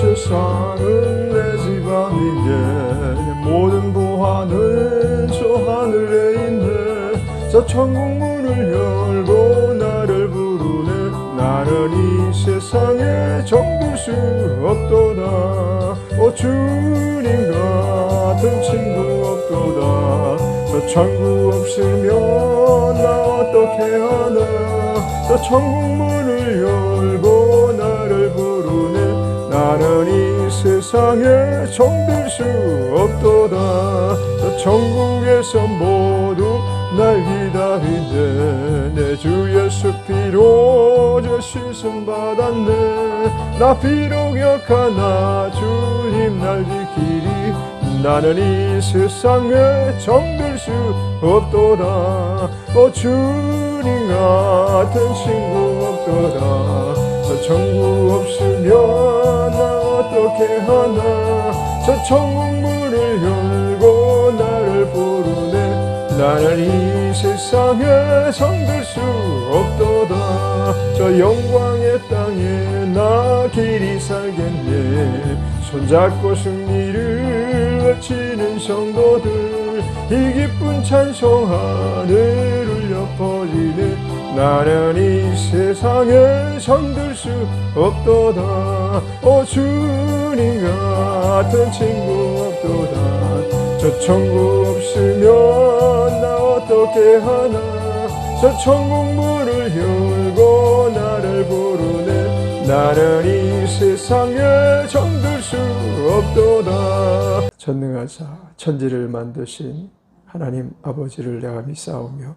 세상은 내 집안이네. 모든 보화는 저 하늘에 있네. 저 천국 문을 열고 나를 부르네. 나는 이 세상에 정들 수 없도다. 오 주님 같은 친구 없도다. 저 천국 없으면 나 어떻게 하나? 저 천국 문을 열 세상에 정들 수 없도다. 저 천국에서 모두 날 기다리네. 내 주 예수 피로 저 씻음 받았네. 나 비록 약하나 주님 날 지키리. 나는 이 세상에 정들 수 없도다. 오 주님 같은 친구 없도다. 저 천국 없으면 나 어떻게 하나? 저 천국 문을 열고 나를 부르네. 나는 이 세상에 정들 수 없도다. 저 영광의 땅에 나 길이 살겠네. 손잡고 승리를 외치는 성도들 이 기쁜 찬송 하늘 울려 퍼지네 나는 이 세상에 정들 수 없도다. 오 주님 같은 친구 없도다. 저 천국 없으면 나 어떻게 하나? 저 천국 문을 열고 나를 부르네. 나는 이 세상에 정들 수 없도다. 전능하사 천지를 만드신 하나님 아버지를 내가 믿사오며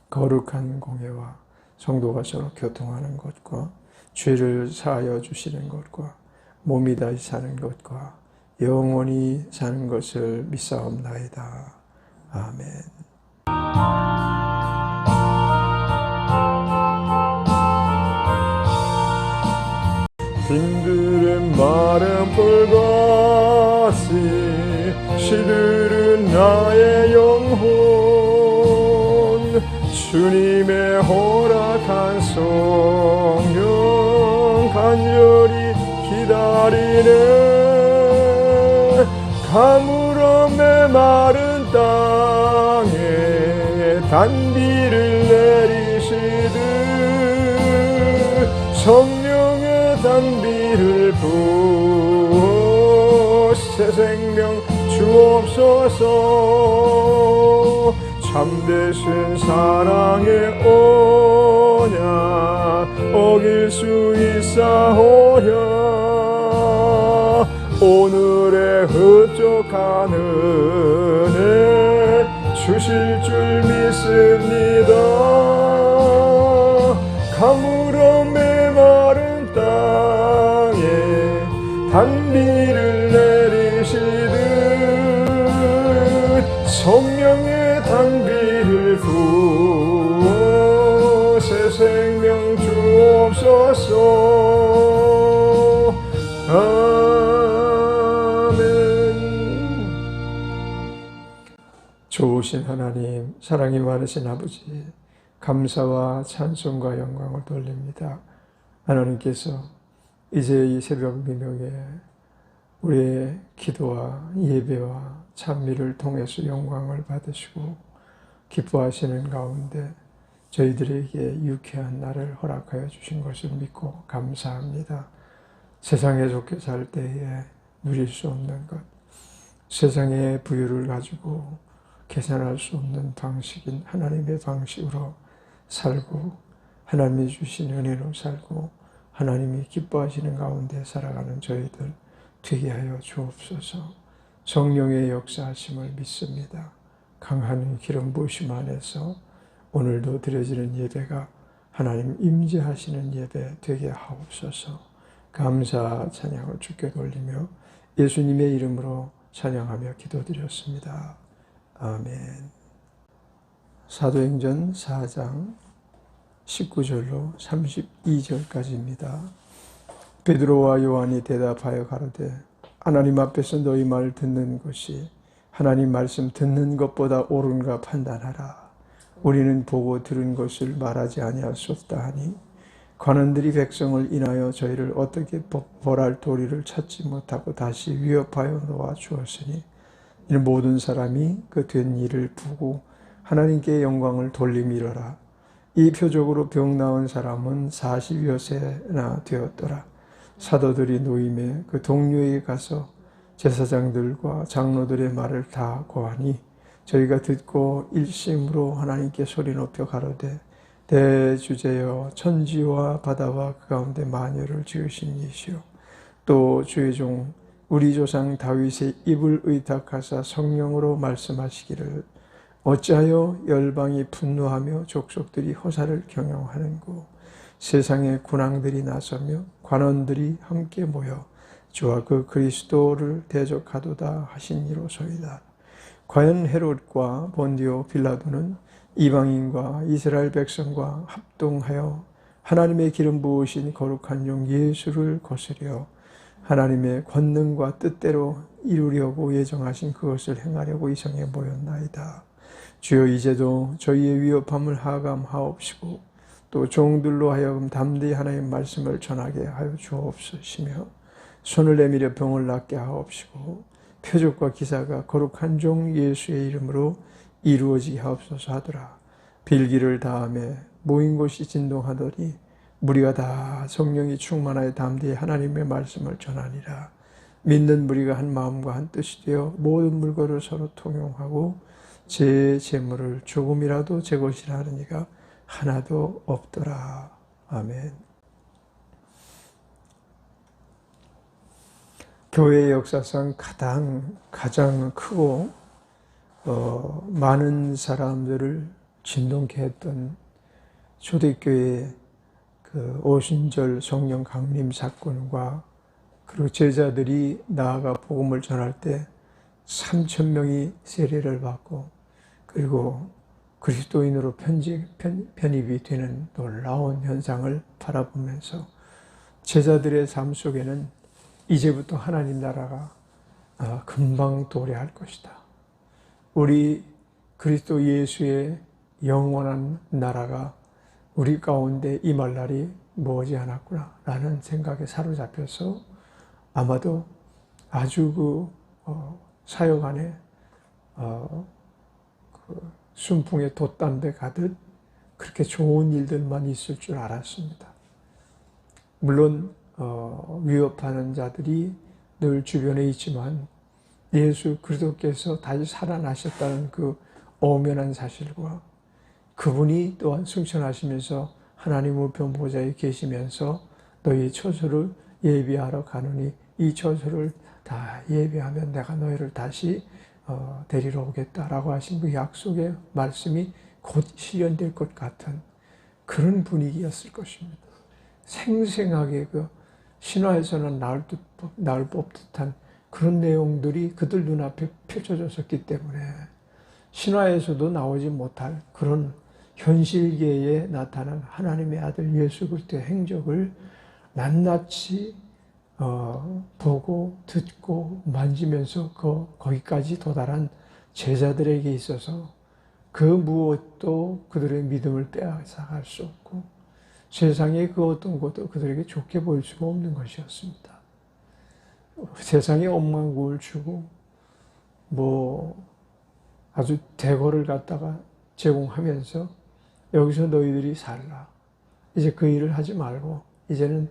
거룩한 공예와 성도가 서로 교통하는 것과 죄를 사하여 주시는 것과 몸이 다시 사는 것과 영원히 사는 것을 믿사옵나이다. 아멘. 빈들은 마른 불같이 시들은 나 주님의 허락한 성령 간절히 기다리네. 가물음의 마른 땅에 단비를 내리시듯 성령의 단비를 부어 새 생명 주옵소서 참되신 사랑의 언약 어길 수 있사오랴 오늘의 흡족한 은혜 주실 줄 믿습니다. 가물음의 마른 땅에 단비를 내리시듯 성령의 단비를 부어 새 생명 주옵소서. 아멘. 좋으신 하나님 사랑이 많으신 아버지 감사와 찬송과 영광을 돌립니다. 하나님께서 이제 이 새벽 미명에 우리의 기도와 예배와 찬미를 통해서 영광을 받으시고 기뻐하시는 가운데 저희들에게 유쾌한 날을 허락하여 주신 것을 믿고 감사합니다. 세상에 좋게 살 때에 누릴 수 없는 것, 세상의 부유를 가지고 계산할 수 없는 방식인 하나님의 방식으로 살고 하나님이 주신 은혜로 살고 하나님이 기뻐하시는 가운데 살아가는 저희들 되게 하여 주옵소서. 성령의 역사하심을 믿습니다. 강한 기름 부으심 안에서 오늘도 드려지는 예배가 하나님 임재하시는 예배 되게 하옵소서. 감사 찬양을 주께 돌리며 예수님의 이름으로 찬양하며 기도드렸습니다. 아멘. 사도행전 4장 19절로 32절까지입니다. 베드로와 요한이 대답하여 가로되 하나님 앞에서 너희 말 듣는 것이 하나님 말씀 듣는 것보다 옳은가 판단하라. 우리는 보고 들은 것을 말하지 없다 하니 관원들이 백성을 인하여 저희를 어떻게 벌할 도리를 찾지 못하고 다시 위협하여 놓아 주었으니 이는 모든 사람이 그 된 일을 보고 하나님께 영광을 돌림이러라. 이 표적으로 병 나은 사람은 40여 세나 되었더라. 사도들이 노임에 그 동료에 가서 제사장들과 장로들의 말을 다 고하니 저희가 듣고 일심으로 하나님께 소리 높여 가로되 대주제여 천지와 바다와 그 가운데 마녀를 지으신 이시오. 또 주의 종 우리 조상 다윗의 입을 의탁하사 성령으로 말씀하시기를 어찌하여 열방이 분노하며 족속들이 허사를 경영하는고 세상의 군왕들이 나서며 관원들이 함께 모여 주와 그 그리스도를 대적하도다 하시니로소이다. 과연 헤롯과 본디오 빌라도는 이방인과 이스라엘 백성과 합동하여 하나님의 기름 부으신 거룩한 종 예수를 거스려 하나님의 권능과 뜻대로 이루려고 예정하신 그것을 행하려고 이성에 모였나이다. 주여 이제도 저희의 위협함을 하감하옵시고 또 종들로 하여금 담대히 하나님 말씀을 전하게 하여 주옵소시며 손을 내밀어 병을 낫게 하옵시고 표적과 기사가 거룩한 종 예수의 이름으로 이루어지게 하옵소서 하더라. 빌기를 다음에 모인 곳이 진동하더니 무리가 다 성령이 충만하여 담대히 하나님의 말씀을 전하니라. 믿는 무리가 한 마음과 한 뜻이 되어 모든 물건을 서로 통용하고 제 재물을 조금이라도 제 것이라 하는 이가 하나도 없더라. 아멘. 교회 역사상 가장 가장 크고 어, 많은 사람들을 진동케 했던 초대교회 그 오순절 성령 강림 사건과 그리고 제자들이 나아가 복음을 전할 때 3천 명이 세례를 받고 그리고 그리스도인으로 편집, 편, 편입이 되는 놀라운 현상을 바라보면서 제자들의 삶 속에는 이제부터 하나님 나라가 아, 금방 도래할 것이다. 우리 그리스도 예수의 영원한 나라가 우리 가운데 임할 날이 머지 않았구나 라는 생각에 사로잡혀서 아마도 아주 그 어, 사역 안에 어, 그 순풍에 돛담배 가듯 그렇게 좋은 일들만 있을 줄 알았습니다. 물론 어, 위협하는 자들이 늘 주변에 있지만 예수 그리스도께서 다시 살아나셨다는 그 엄연한 사실과 그분이 또한 승천하시면서 하나님 우편 보좌에 계시면서 너희 처소를 예비하러 가느니 이 처소를 다 예비하면 내가 너희를 다시 어, 데리러 오겠다라고 하신 그 약속의 말씀이 곧 실현될 것 같은 그런 분위기였을 것입니다. 생생하게 그 신화에서는 나올, 법듯한 그런 내용들이 그들 눈앞에 펼쳐졌었기 때문에 신화에서도 나오지 못할 그런 현실계에 나타난 하나님의 아들 예수 그리스도의 행적을 낱낱이 어, 보고 듣고 만지면서 그 거기까지 도달한 제자들에게 있어서 그 무엇도 그들의 믿음을 빼앗아갈 수 없고 세상의 그 어떤 것도 그들에게 좋게 보일 수가 없는 것이었습니다. 세상에 억만국을 주고 뭐 아주 대거를 갖다가 제공하면서 여기서 너희들이 살라. 이제 그 일을 하지 말고 이제는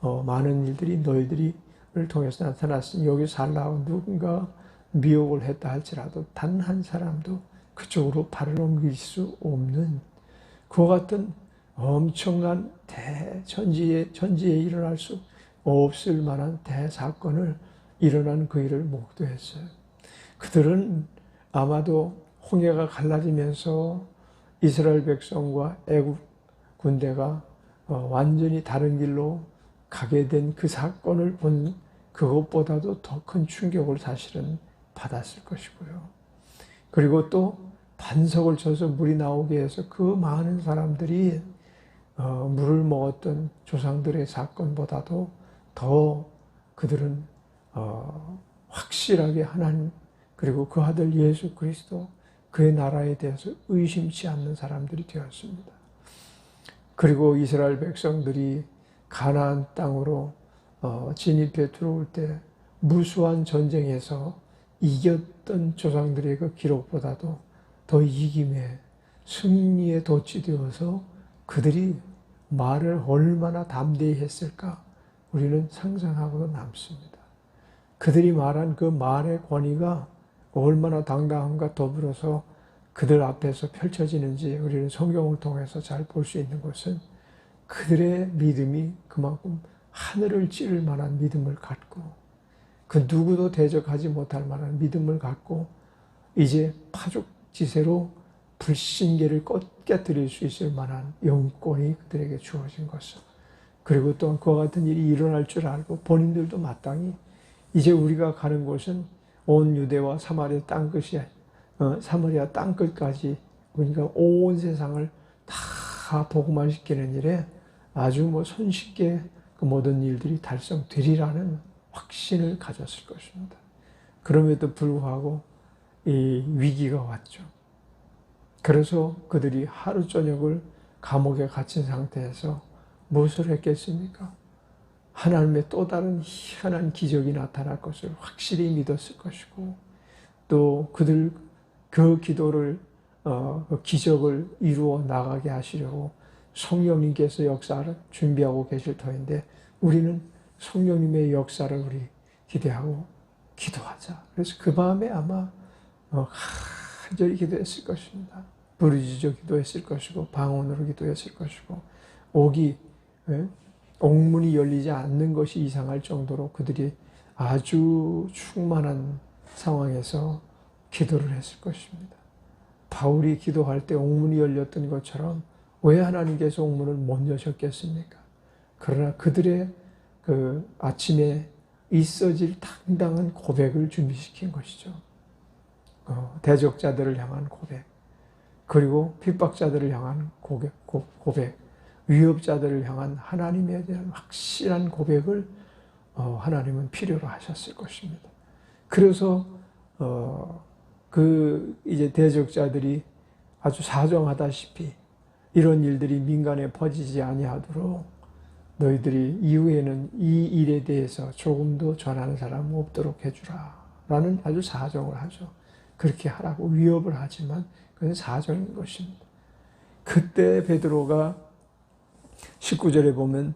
어, 많은 일들이 너희들을 통해서 나타났으니 여기 살라고 누군가 미혹을 했다 할지라도 단 한 사람도 그쪽으로 발을 옮길 수 없는 그와 같은 엄청난 대천지에 천지에 일어날 수 없을 만한 대사건을 일어난 그 일을 목도했어요. 그들은 아마도 홍해가 갈라지면서 이스라엘 백성과 애국 군대가 어, 완전히 다른 길로 가게 된 그 사건을 본 그것보다도 더 큰 충격을 사실은 받았을 것이고요. 그리고 또 반석을 쳐서 물이 나오게 해서 그 많은 사람들이 어, 물을 먹었던 조상들의 사건보다도 더 그들은 어, 확실하게 하나님 그리고 그 아들 예수 그리스도 그의 나라에 대해서 의심치 않는 사람들이 되었습니다. 그리고 이스라엘 백성들이 가나안 땅으로 어, 진입해 들어올 때 무수한 전쟁에서 이겼던 조상들의 그 기록보다도 더 이김에 승리에 도취되어서 그들이 말을 얼마나 담대히 했을까 우리는 상상하고도 남습니다. 그들이 말한 그 말의 권위가 얼마나 당당함과 더불어서 그들 앞에서 펼쳐지는지 우리는 성경을 통해서 잘 볼 수 있는 것은 그들의 믿음이 그만큼 하늘을 찌를 만한 믿음을 갖고 그 누구도 대적하지 못할 만한 믿음을 갖고 이제 파죽지세로 불신계를 깨뜨릴 수 있을 만한 영권이 그들에게 주어진 것을 그리고 또 그와 같은 일이 일어날 줄 알고 본인들도 마땅히 이제 우리가 가는 곳은 온 유대와 사마리아 땅끝이 어, 사마리아 땅끝까지 그러니까 온 세상을 다 복음화시키는 일에 아주 뭐 손쉽게 그 모든 일들이 달성되리라는 확신을 가졌을 것입니다. 그럼에도 불구하고 이 위기가 왔죠. 그래서 그들이 하루 저녁을 감옥에 갇힌 상태에서 무엇을 했겠습니까? 하나님의 또 다른 희한한 기적이 나타날 것을 확실히 믿었을 것이고 또 그들 그 기도를 어, 그 기적을 이루어 나가게 하시려고 성령님께서 역사를 준비하고 계실 터인데 우리는 성령님의 역사를 우리 기대하고 기도하자. 그래서 그 밤에 아마 어, 간절히 기도했을 것입니다. 부르짖어 기도했을 것이고 방언으로 기도했을 것이고 옥이 예? 옥문이 열리지 않는 것이 이상할 정도로 그들이 아주 충만한 상황에서 기도를 했을 것입니다. 바울이 기도할 때 옥문이 열렸던 것처럼 왜 하나님께서 옥문을 못 여셨겠습니까? 그러나 그들의 그 아침에 있어질 당당한 고백을 준비시킨 것이죠. 어, 대적자들을 향한 고백, 그리고 핍박자들을 향한 고백, 고백, 위협자들을 향한 하나님에 대한 확실한 고백을 어, 하나님은 필요로 하셨을 것입니다. 그래서 어, 그 이제 대적자들이 아주 사정하다시피 이런 일들이 민간에 퍼지지 아니하도록 너희들이 이후에는 이 일에 대해서 조금도 전하는 사람 없도록 해주라. 라는 아주 사정을 하죠. 그렇게 하라고 위협을 하지만 그건 사정인 것입니다. 그때 베드로가 19절에 보면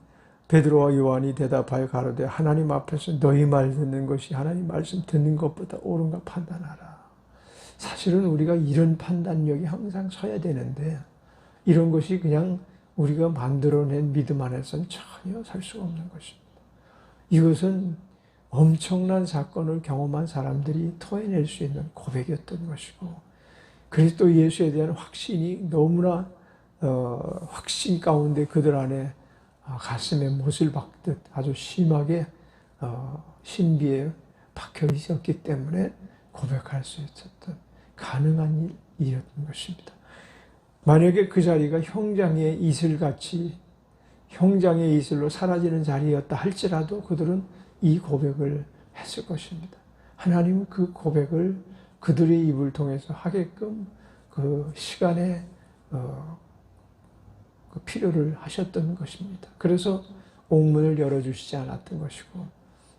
베드로와 요한이 대답하여 가로되 하나님 앞에서 너희 말 듣는 것이 하나님 말씀 듣는 것보다 옳은가 판단하라. 사실은 우리가 이런 판단력이 항상 서야 되는데 이런 것이 그냥 우리가 만들어낸 믿음 안에서는 전혀 살 수가 없는 것입니다. 이것은 엄청난 사건을 경험한 사람들이 토해낼 수 있는 고백이었던 것이고 그리스도 예수에 대한 확신이 너무나 어, 확신 가운데 그들 안에 어, 가슴에 못을 박듯 아주 심하게 어, 신비에 박혀 있었기 때문에 고백할 수 있었던 가능한 일이었던 것입니다. 만약에 그 자리가 형장의 이슬같이 형장의 이슬로 사라지는 자리였다 할지라도 그들은 이 고백을 했을 것입니다. 하나님은 그 고백을 그들의 입을 통해서 하게끔 그 시간에 어, 그 필요를 하셨던 것입니다. 그래서 옥문을 열어주시지 않았던 것이고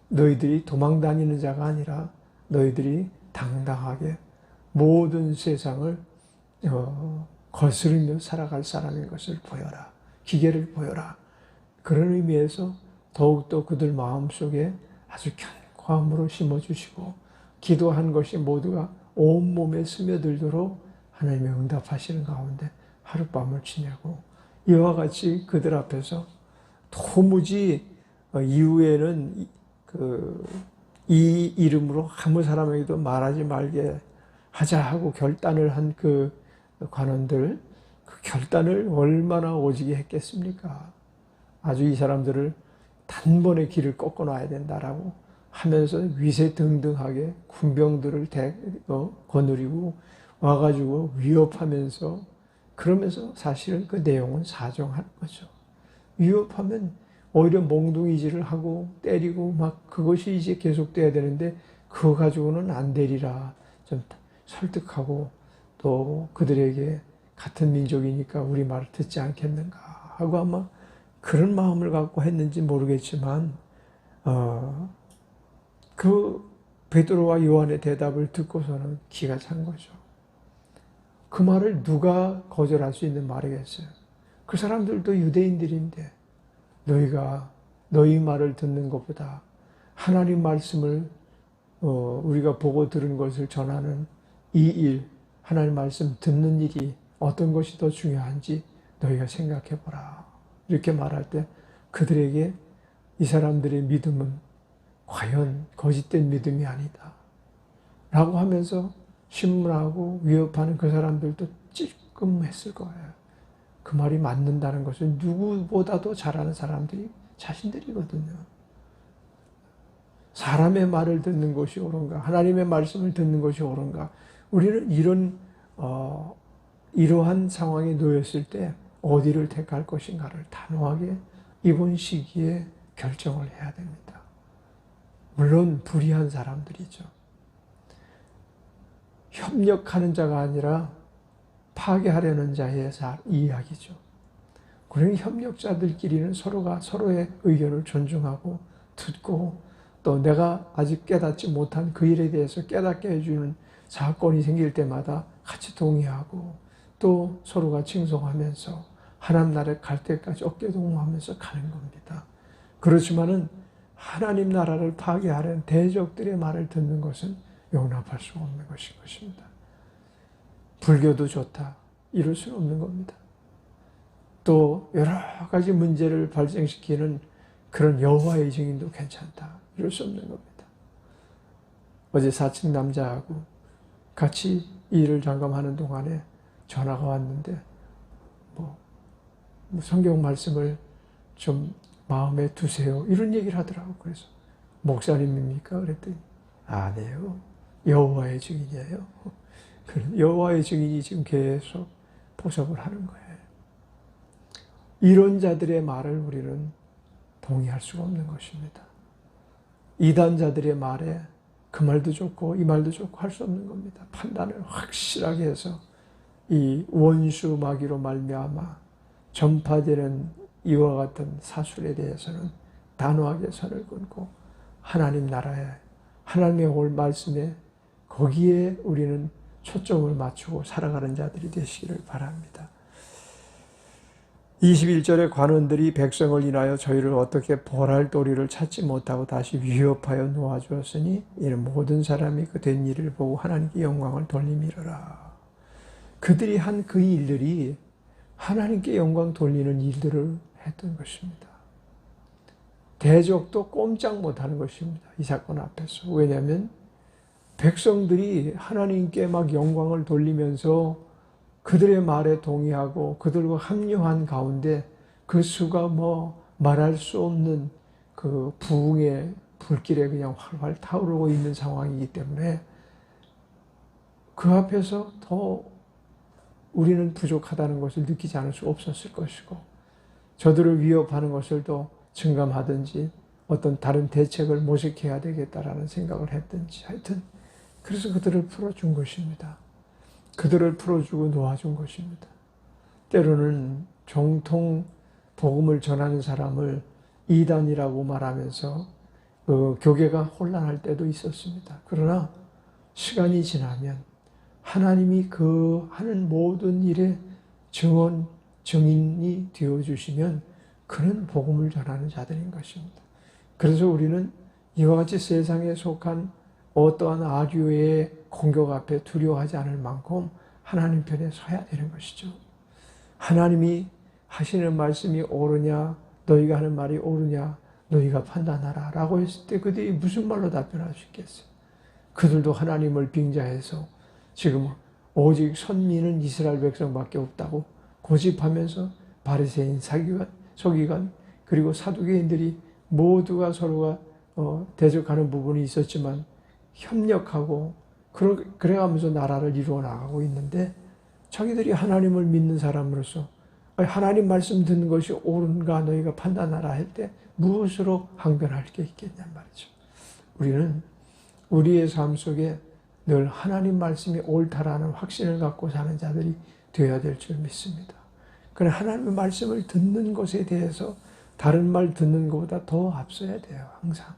너희들이 도망 다니는 자가 아니라 너희들이 당당하게 모든 세상을 어, 거스르며 살아갈 사람인 것을 보여라. 기계를 보여라. 그런 의미에서 더욱더 그들 마음속에 아주 견고함으로 심어주시고 기도한 것이 모두가 온몸에 스며들도록 하나님의 응답하시는 가운데 하룻밤을 지내고 이와 같이 그들 앞에서 도무지 어, 이후에는 그, 이 이름으로 아무 사람에게도 말하지 말게 하자 하고 결단을 한 그 관원들, 그 결단을 얼마나 오지게 했겠습니까? 아주 이 사람들을 단번에 길을 꺾어 놔야 된다라고 하면서 위세등등하게 군병들을 대, 어, 거느리고 와가지고 위협하면서 그러면서 사실은 그 내용은 사정하는 거죠. 위협하면 오히려 몽둥이질을 하고 때리고 막 그것이 이제 계속돼야 되는데 그거 가지고는 안 되리라 좀 설득하고 또 그들에게 같은 민족이니까 우리 말을 듣지 않겠는가 하고 아마 그런 마음을 갖고 했는지 모르겠지만 어, 그 베드로와 요한의 대답을 듣고서는 기가 찬 거죠. 그 말을 누가 거절할 수 있는 말이겠어요? 그 사람들도 유대인들인데 너희가 너희 말을 듣는 것보다 하나님 말씀을 어, 우리가 보고 들은 것을 전하는 이 일, 하나님 말씀 듣는 일이 어떤 것이 더 중요한지 너희가 생각해 보라. 이렇게 말할 때 그들에게 이 사람들의 믿음은 과연 거짓된 믿음이 아니다. 라고 하면서 신문하고 위협하는 그 사람들도 찔끔했을 거예요. 그 말이 맞는다는 것은 누구보다도 잘하는 사람들이 자신들이거든요. 사람의 말을 듣는 것이 옳은가, 하나님의 말씀을 듣는 것이 옳은가. 우리는 이런 어, 이러한 상황에 놓였을 때 어디를 택할 것인가를 단호하게 이번 시기에 결정을 해야 됩니다. 물론 불의한 사람들이죠. 협력하는 자가 아니라 파괴하려는 자의 이야기죠. 그런 협력자들끼리는 서로가 서로의 의견을 존중하고 듣고 또 내가 아직 깨닫지 못한 그 일에 대해서 깨닫게 해주는 사건이 생길 때마다 같이 동의하고 또 서로가 칭송하면서 하나님 나라에 갈 때까지 어깨 동무하면서 가는 겁니다. 그렇지만은 하나님 나라를 파괴하는 대적들의 말을 듣는 것은 용납할 수 없는 것인 것입니다. 불교도 좋다. 이럴 수는 없는 겁니다. 또 여러 가지 문제를 발생시키는 그런 여호와의 증인도 괜찮다. 이럴 수 없는 겁니다. 어제 사칭 남자하고 같이 일을 잠감하는 동안에 전화가 왔는데 뭐, 뭐 성경 말씀을 좀 마음에 두세요. 이런 얘기를 하더라고. 그래서 목사님입니까? 그랬더니 아니에요. 여호와의 증인이에요. 여호와의 증인이 지금 계속 포섭을 하는 거예요. 이런 자들의 말을 우리는 동의할 수가 없는 것입니다. 이단자들의 말에 그 말도 좋고 이 말도 좋고 할 수 없는 겁니다. 판단을 확실하게 해서 이 원수 마귀로 말미암아 전파되는 이와 같은 사술에 대해서는 단호하게 선을 끊고 하나님 나라에 하나님의 올 말씀에 거기에 우리는 초점을 맞추고 살아가는 자들이 되시기를 바랍니다. 21절에 관원들이 백성을 인하여 저희를 어떻게 벌할 도리를 찾지 못하고 다시 위협하여 놓아주었으니 이는 모든 사람이 그 된 일을 보고 하나님께 영광을 돌림이라. 그들이 한 그 일들이 하나님께 영광 돌리는 일들을 했던 것입니다. 대적도 꼼짝 못하는 것입니다. 이 사건 앞에서. 왜냐하면 백성들이 하나님께 막 영광을 돌리면서 그들의 말에 동의하고 그들과 합류한 가운데 그 수가 뭐 말할 수 없는 그 부흥의 불길에 그냥 활활 타오르고 있는 상황이기 때문에 그 앞에서 더 우리는 부족하다는 것을 느끼지 않을 수 없었을 것이고 저들을 위협하는 것을 더 증감하든지 어떤 다른 대책을 모색해야 되겠다라는 생각을 했든지 하여튼 그래서 그들을 풀어준 것입니다. 그들을 풀어주고 놓아준 것입니다. 때로는 정통 복음을 전하는 사람을 이단이라고 말하면서 그 교계가 혼란할 때도 있었습니다. 그러나 시간이 지나면 하나님이 그 하는 모든 일에 증언, 증인이 되어주시면 그는 복음을 전하는 자들인 것입니다. 그래서 우리는 이와 같이 세상에 속한 어떠한 아류의 공격 앞에 두려워하지 않을 만큼 하나님 편에 서야 되는 것이죠. 하나님이 하시는 말씀이 옳으냐, 너희가 하는 말이 옳으냐, 너희가 판단하라. 라고 했을 때 그들이 무슨 말로 답변할 수 있겠어요? 그들도 하나님을 빙자해서 지금 오직 선민은 이스라엘 백성밖에 없다고 고집하면서 바리새인, 사기관, 서기관, 그리고 사두개인들이 모두가 서로가 어, 대적하는 부분이 있었지만 협력하고 그래가면서 나라를 이루어 나가고 있는데 자기들이 하나님을 믿는 사람으로서 하나님 말씀 듣는 것이 옳은가 너희가 판단하라 할 때 무엇으로 항변할 게 있겠냔 말이죠. 우리는 우리의 삶 속에 늘 하나님 말씀이 옳다라는 확신을 갖고 사는 자들이 되어야 될 줄 믿습니다. 그러나 하나님의 말씀을 듣는 것에 대해서 다른 말 듣는 것보다 더 앞서야 돼요. 항상.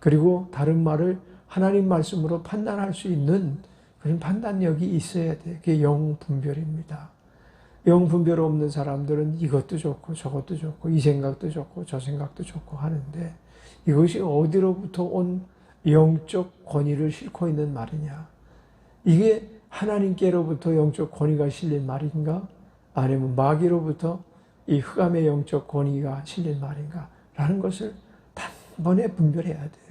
그리고 다른 말을 하나님 말씀으로 판단할 수 있는 그런 판단력이 있어야 돼요. 그게 영 분별입니다. 영 분별 없는 사람들은 이것도 좋고 저것도 좋고 이 생각도 좋고 저 생각도 좋고 하는데 이것이 어디로부터 온 영적 권위를 싣고 있는 말이냐. 이게 하나님께로부터 영적 권위가 실린 말인가? 아니면 마귀로부터 이 흑암의 영적 권위가 실린 말인가? 라는 것을 단번에 분별해야 돼.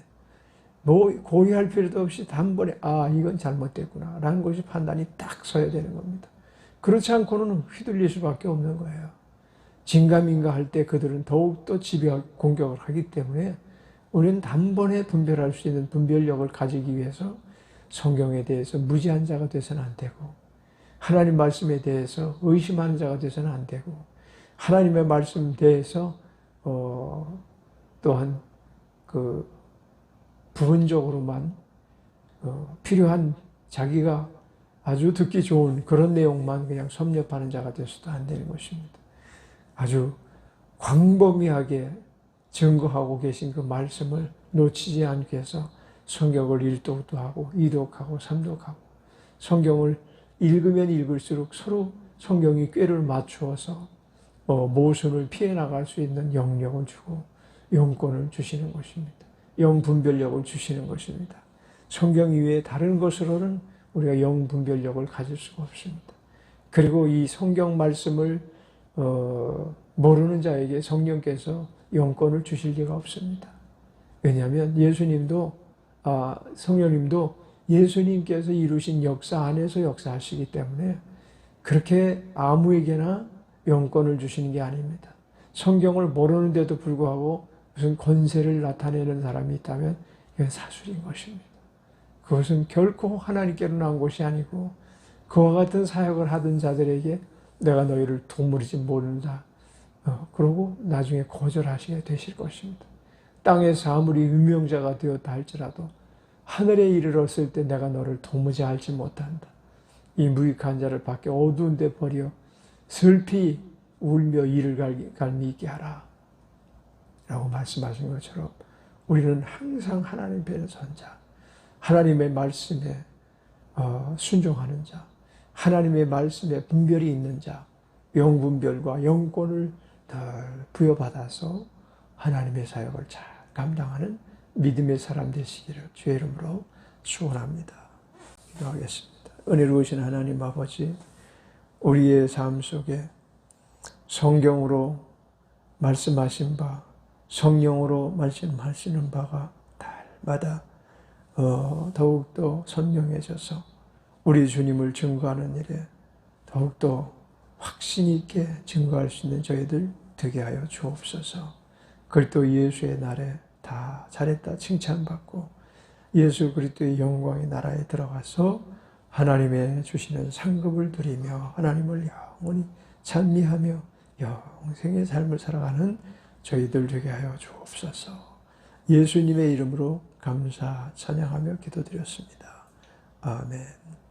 뭐 고의할 필요도 없이 단번에 아 이건 잘못됐구나 라는 것이 판단이 딱 서야 되는 겁니다. 그렇지 않고는 휘둘릴 수밖에 없는 거예요. 진감인가 할 때 그들은 더욱더 지배 공격을 하기 때문에 우리는 단번에 분별할 수 있는 분별력을 가지기 위해서 성경에 대해서 무지한 자가 돼서는 안 되고 하나님 말씀에 대해서 의심하는 자가 돼서는 안 되고 하나님의 말씀 대해서 어, 또한 그 부분적으로만 어, 필요한 자기가 아주 듣기 좋은 그런 내용만 그냥 섭렵하는 자가 돼서도 안 되는 것입니다. 아주 광범위하게 증거하고 계신 그 말씀을 놓치지 않기 위해서 성경을 일독도 하고 이독하고 삼독하고 성경을 읽으면 읽을수록 서로 성경이 꾀를 맞추어서 어, 모순을 피해 나갈 수 있는 영역을 주고 영권을 주시는 것입니다. 영분별력을 주시는 것입니다. 성경 이외에 다른 것으로는 우리가 영분별력을 가질 수가 없습니다. 그리고 이 성경 말씀을 어, 모르는 자에게 성령께서 영권을 주실 리가 없습니다. 왜냐하면 예수님도 아, 성령님도 예수님께서 이루신 역사 안에서 역사하시기 때문에 그렇게 아무에게나 영권을 주시는 게 아닙니다. 성경을 모르는데도 불구하고 무슨 권세를 나타내는 사람이 있다면 이건 사술인 것입니다. 그것은 결코 하나님께로 나온 것이 아니고 그와 같은 사역을 하던 자들에게 내가 너희를 도무지 모른다. 어, 그러고 나중에 거절하시게 되실 것입니다. 땅에서 아무리 유명자가 되었다 할지라도 하늘에 이르렀을 때 내가 너를 도무지 알지 못한다. 이 무익한 자를 밖에 어두운 데 버려 슬피 울며 이를 갈미 있게 하라. 라고 말씀하신 것처럼 우리는 항상 하나님 편에 선 자, 하나님의 말씀에 어, 순종하는 자, 하나님의 말씀에 분별이 있는 자, 영분별과 영권을 부여받아서 하나님의 사역을 잘 감당하는 믿음의 사람 되시기를 주의 이름으로 축원합니다. 기도하겠습니다. 은혜로우신 하나님 아버지, 우리의 삶 속에 성경으로 말씀하신 바, 성령으로 말씀하시는 바가 달마다 어, 더욱더 선명해져서 우리 주님을 증거하는 일에 더욱더 확신 있게 증거할 수 있는 저희들 되게 하여 주옵소서. 그리스도 예수의 날에 다 잘했다 칭찬받고 예수 그리스도의 영광의 나라에 들어가서 하나님의 주시는 상급을 드리며 하나님을 영원히 찬미하며 영생의 삶을 살아가는 저희들 되게 하여 주옵소서. 예수님의 이름으로 감사 찬양하며 기도드렸습니다. 아멘.